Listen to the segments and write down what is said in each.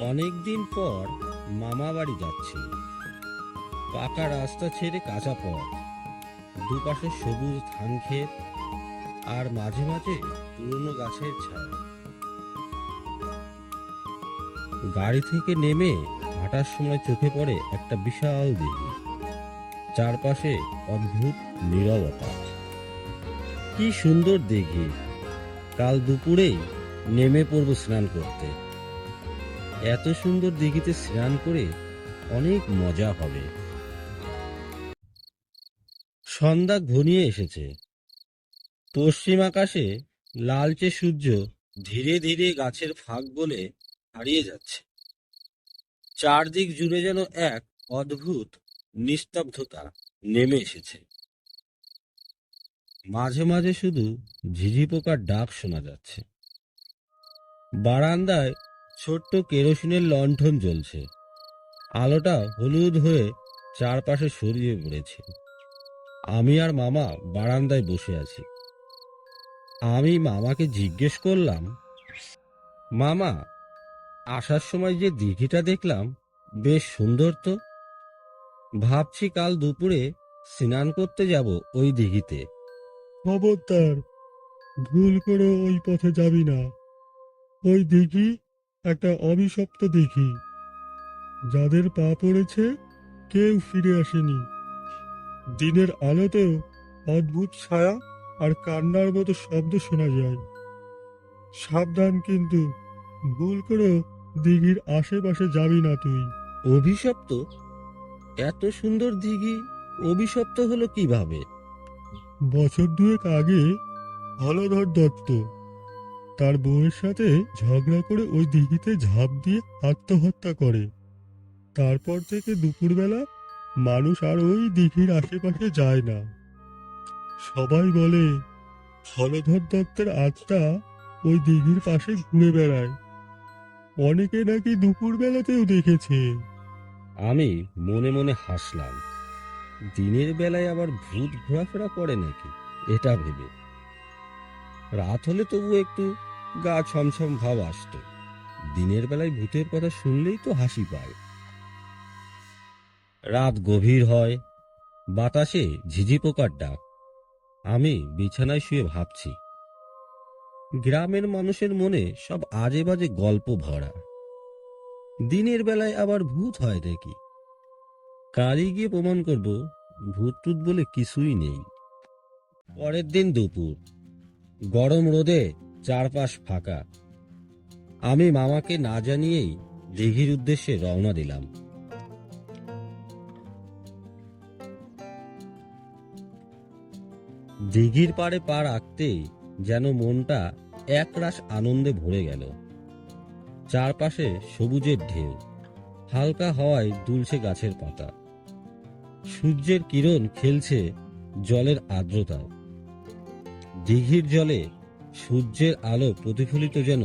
অনেকদিন পর মামা বাড়ি যাচ্ছি। পাকা রাস্তা ছেড়ে কাঁচা পথ। দুপাশে সবুজ ধান ক্ষেত আর মাঝে মাঝে পুরনো গাছের ছায়া। গাড়ি থেকে নেমে হাঁটার সময় চোখে পড়ে একটা বিশাল দিঘি চারপাশে অদ্ভুত নীরবতা। কি সুন্দর দিঘি কাল দুপুরেই নেমে পড়ব স্নান করতে। এত সুন্দর দিঘিতে স্নান করে অনেক মজা হবে। সন্ধ্যা ঘনিয়ে এসেছে। পশ্চিম আকাশে লালচে সূর্য ধীরে ধীরে গাছের ফাঁক বলে হারিয়ে যাচ্ছে। চারদিক জুড়ে যেন এক অদ্ভুত নিস্তব্ধতা নেমে এসেছে। মাঝে মাঝে শুধু ঝিঝি পোকার ডাক শোনা যাচ্ছে। বারান্দায় ছোট্ট কেরোসিনের লণ্ঠন জ্বলছে। আলোটা হলুদ হয়ে চারপাশে সরিয়ে পড়েছে। আমি আর মামা বারান্দায় বসে আছি। আমি মামাকে জিজ্ঞেস করলাম, মামা, আসার সময় যে দিঘিটা দেখলাম, বেশ সুন্দর তো। ভাবছি কাল দুপুরে স্নান করতে যাব ওই দিঘিতে। খবরদার, ভুল করে ওই পথে যাবি না। ওই দিঘি একটা অভিশপ্ত দিঘি যাদের পা পড়েছে কেউ ফিরে আসেনি। দিনের আলোতেও অদ্ভুত ছায়া আর কান্নার মতো শব্দ শোনা যায়। সাবধান কিন্তু ভুল করেও দিঘির আশেপাশে যাবি না তুই। অভিশপ্ত? এত সুন্দর দিঘি অভিশপ্ত হলো কীভাবে? বছর দুয়েক আগে হলধর দত্ত তার বউয়ের সাথে ঝগড়া করে ওই দিঘিতে ঝাঁপ দিয়ে আত্মহত্যা করে। তারপর থেকে দুপুরবেলা মানুষ আর ওই দিঘির আশেপাশে যায় না। সবাই বলে হলধর দত্তের আত্মা ওই দিঘির পাশে ঘুরে বেড়ায়। অনেকে নাকি দুপুরবেলাতেও দেখেছে। আমি মনে মনে হাসলাম। দিনের বেলায় আবার ভূত ঘোরাফেরা করে নাকি? এটা ভেবে। রাত হলে তবু একটু গা ছমছম ভাব আসতো। দিনের বেলায় ভূতের কথা শুনলেই তো হাসি পায়। রাত গভীর হয়, বাতাসে ঝিঝি পোকার ডাক। আমি বিছানায় শুয়ে ভাবছি, গ্রামের মানুষের মনে সব আজে বাজে গল্প ভরা। দিনের বেলায় আবার ভূত হয় নাকি কালই গিয়ে প্রমাণ করব, ভূত টুত বলে কিছুই নেই। পরের দিন দুপুর। গরম রোদে চারপাশ ফাঁকা। আমি মামাকে না জানিয়েই দিঘির উদ্দেশ্যে রওনা দিলাম। দিঘির পাড়ে পা রাখতেই যেন মনটা একরাশ আনন্দে ভরে গেল। চারপাশে সবুজের ঢেউ, হালকা হাওয়ায় দুলছে গাছের পাতা। সূর্যের কিরণ খেলছে জলের আর্দ্রতায় দিঘির জলে সূর্যের আলো প্রতিফলিত যেন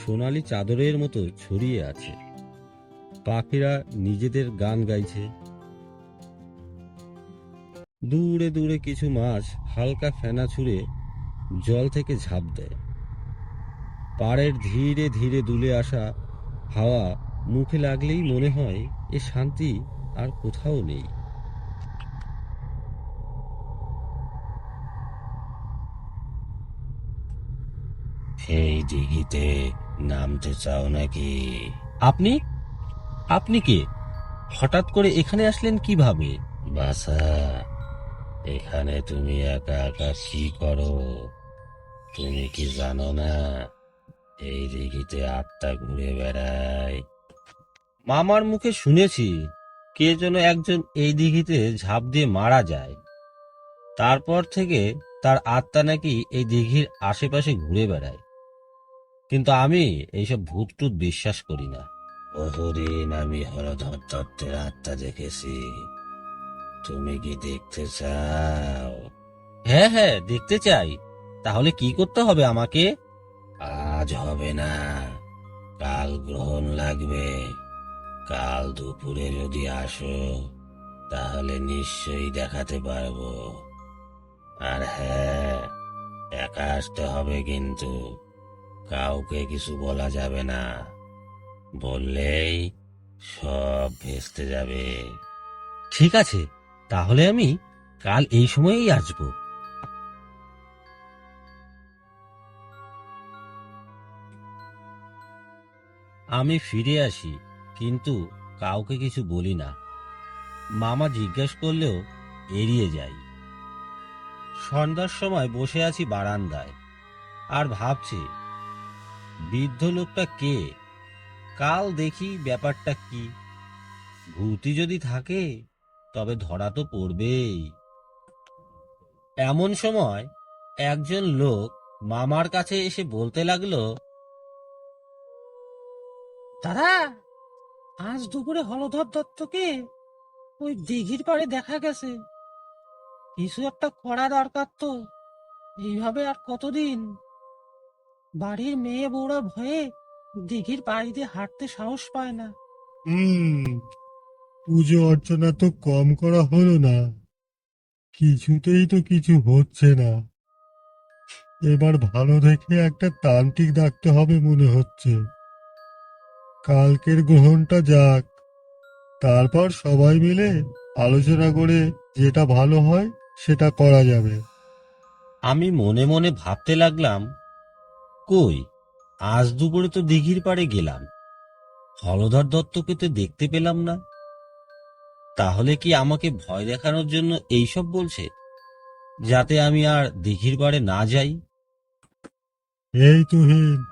সোনালি চাদরের মতো ছড়িয়ে আছে। পাখিরা নিজেদের গান গাইছে। দূরে দূরে কিছু মাছ হালকা ফেনা ছুঁড়ে জল থেকে ঝাঁপ দেয়। পাড়ের ধীরে ধীরে দুলে আসা হাওয়া মুখে লাগলেই মনে হয় এ শান্তি আর কোথাও নেই। এই দিঘিতে নামতে চাও নাকি? আপনি? আপনি কে? হঠাৎ করে এখানে আসলেন কীভাবে? বাসা এখানে তুমি একা একা কি করো? তুমি কি জানো না? এই দিঘিতে আত্মা ঘুরে বেড়ায়। মামার মুখে শুনেছি কে যেন একজন এই দিঘিতে ঝাঁপ দিয়ে মারা যায়। তারপর থেকে তার আত্মা নাকি এই দিঘির আশেপাশে ঘুরে বেড়ায়। কিন্তু আমি এইসব ভূত টুত বিশ্বাস করি না। বহুদিন আমি হরধর দত্তের আত্মা দেখেছি। তুমি কি দেখতে চাও? হ্যাঁ হ্যাঁ দেখতে চাই। তাহলে কি করতে হবে আমাকে? আজ হবে না। কাল গ্রহণ লাগবে। কাল দুপুরে যদি আসো, তাহলে নিশ্চয়ই দেখাতে পারব। আর হ্যাঁ একা আসতে হবে কিন্তু। কাউকে কিছু বলা যাবে না। বললেই সব ভেস্তে যাবে। ঠিক আছে, তাহলে আমি কাল এই সময়েই আসব। আমি ফিরে আসি, কিন্তু কাউকে কিছু বলি না। মামা জিজ্ঞেস করলেও এড়িয়ে যাই। সন্ধ্যার সময় বসে আছি বারান্দায়, আর ভাবছি বৃদ্ধ লোকটা কে? কাল দেখি ব্যাপারটা কি। ভূতি যদি থাকে, তবে ধরা তো পড়বেই। এমন সময় একজন লোক মামার কাছে এসে বলতে লাগল, দাদা, আজ দুপুরে হলধর দত্তকে ওই দিঘির পাড়ে দেখা গেছে। কিছু একটা করা দরকার তো, এইভাবে আর কতদিন? বাড়ির মেয়ে বউরা ভয়ে দিঘির পাড়ি দিয়ে হাঁটতে সাহস পায় না। হুম পুজো অর্চনা তো কম করা হলো না। কিছুতেই তো কিছু হচ্ছে না। এবার ভালো দেখে একটা তান্ত্রিক ডাকতে হবে মনে হচ্ছে। কালকের গ্রহণটা যাক। তারপর সবাই মিলে আলোচনা করে যেটা ভালো হয় সেটা করা যাবে। আমি মনে মনে ভাবতে লাগলাম কই? আজ দুপুরে তো দিঘির পাড়ে গেলাম। হলধর দত্তকে তো দেখতে পেলাম না। তাহলে কি আমাকে ভয় দেখানোর জন্য এইসব বলছে? যাতে আমি আর দিঘির পাড়ে না যাই। এই তুহিন,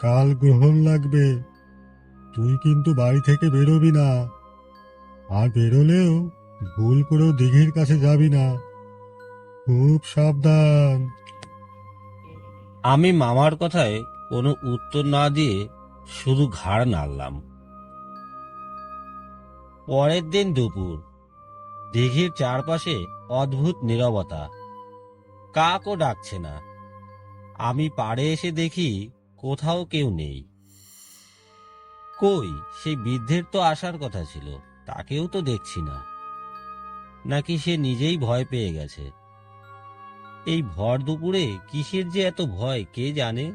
কাল গ্রহণ লাগবে। তুই কিন্তু বাড়ি থেকে বেরোবি না। আর বেরোলেও ভুল করেও দিঘির কাছে যাবি না। খুব সাবধান। আমি মামার কথায় কোনো উত্তর না দিয়ে শুধু ঘাড় নাড়লাম। পরের দিন দুপুর, দিঘির চারপাশে অদ্ভুত নীরবতা। কাকও ডাকছে না। আমি পাড়ে এসে দেখি কোথাও কেউ নেই। কই, সেই বৃদ্ধের তো আসার কথা ছিল, তাকেও তো দেখছি না। নাকি সে নিজেই ভয় পেয়ে গেছে। এই ভর দুপুরে কিসের যে এত ভয়, কে জানে?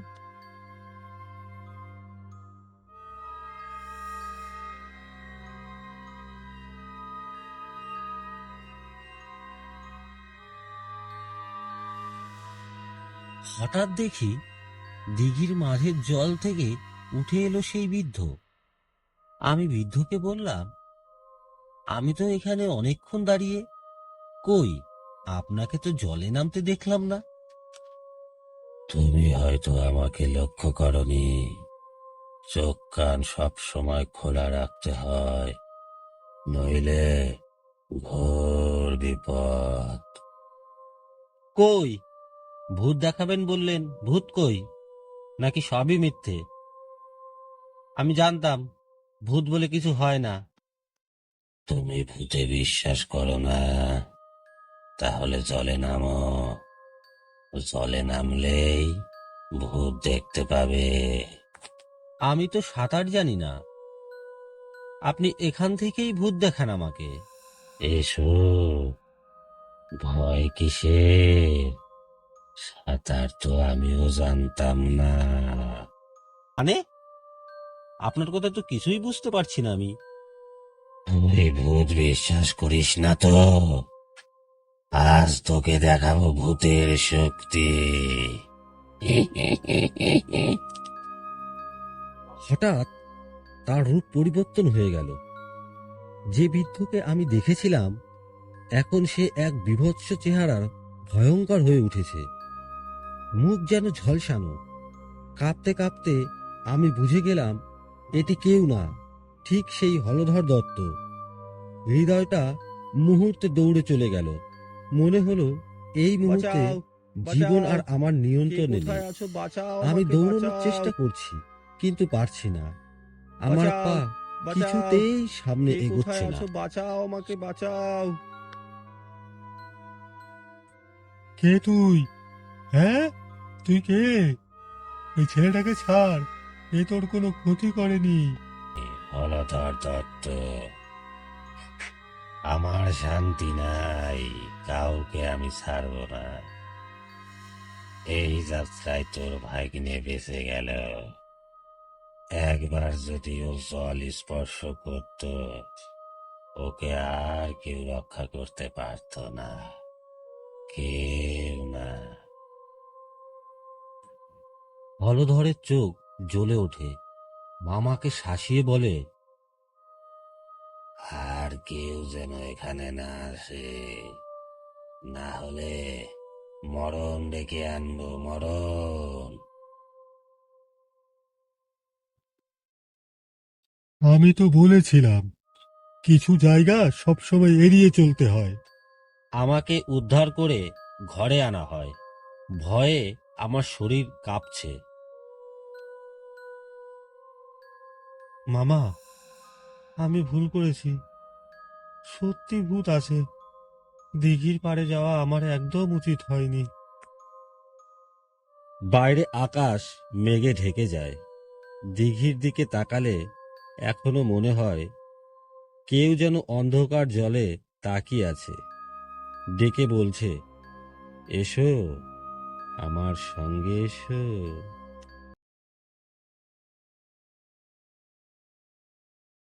হঠাৎ দেখি দিঘির মাঝের জল থেকে উঠে এলো সেই বৃদ্ধ। আমি বৃদ্ধকে বললাম, আমি তো এখানে অনেকক্ষণ দাঁড়িয়ে, কই? আপনাকে তো জলে নামতে দেখলাম না। তুমি হয়তো আমাকে লক্ষ্য করনি। চোখ কান সব সময় খোলা রাখতে হয়। নইলে ঘোর বিপদ। কই? ভূত দেখাবেন বললেন। ভূত কই? নাকি সবই মিথ্যে? আমি জানতাম ভূত বলে কিছু হয় না। তুমি ভূতে বিশ্বাস করো না। তাহলে জলে নামো। জলে নামলেই ভূত দেখতে পাবে। আমি তো সাঁতার জানি না। আপনি এখান থেকেই ভূত দেখান আমাকে। এসো। ভয় কিসের? সাঁতার তো আমিও জানতাম না। মানে? আপনার কথা তো কিছুই বুঝতে পারছি না আমি। তুই ভূত বিশ্বাস করিস না তো। আজ তোকে দেখাবো ভূতের শক্তি। হঠাৎ তার রূপ পরিবর্তন হয়ে গেল। যে বৃদ্ধকে আমি দেখেছিলাম, এখন সে এক বিভৎস চেহারার ভয়ঙ্কর হয়ে উঠেছে। মুখ যেন ঝলসানো। কাঁপতে কাঁপতে আমি বুঝে গেলাম, এটি কেউ না, ঠিক সেই হলধর দত্ত। হৃদয়টা মুহূর্তে দৌড়ে চলে গেল। মনে হলো এই মুহূর্তে জীবন আর আমার নিয়ন্ত্রণে নেই। আমি দৌড়ানোর চেষ্টা করছি কিন্তু পারছি না। আমার পা কিছুতেই সামনে এগোচ্ছে না। বাঁচাও আমাকে বাঁচাও। কে তুই? হ্যাঁ? তুই কে? এই ছেলেটাকে ছাড় এ তোর কোনো ক্ষতি করেনি। দত্ত আমার শান্তি নাই। কাউকে আমি ছাড়ব না। এই যাত্রায় তোর নিয়ে বেঁচে গেল। একবার যদি ও জল স্পর্শ করত, ওকে আর কেউ রক্ষা করতে পারত না। কেউ না। হলধরের চোখ জ্বলে ওঠে। মামাকে শাসিয়ে বলে, আর কেউ যেন এখানে না আসে। না হলে মরণ ডেকে আনব মরণ। আমি তো বলেছিলাম কিছু জায়গা সবসময় এড়িয়ে চলতে হয়। আমাকে উদ্ধার করে ঘরে আনা হয়। ভয়ে আমার শরীর কাঁপছে। মামা আমি ভুল করেছি। সত্যি ভূত আছে। দিঘির পাড়ে যাওয়া আমার একদম উচিত হয়নি। বাইরে আকাশ মেঘে ঢেকে যায়। দিঘির দিকে তাকালে এখনও মনে হয় কেউ যেন অন্ধকার জলে তাকিয়ে আছে। ডেকে বলছে, এসো, আমার সঙ্গে এসো।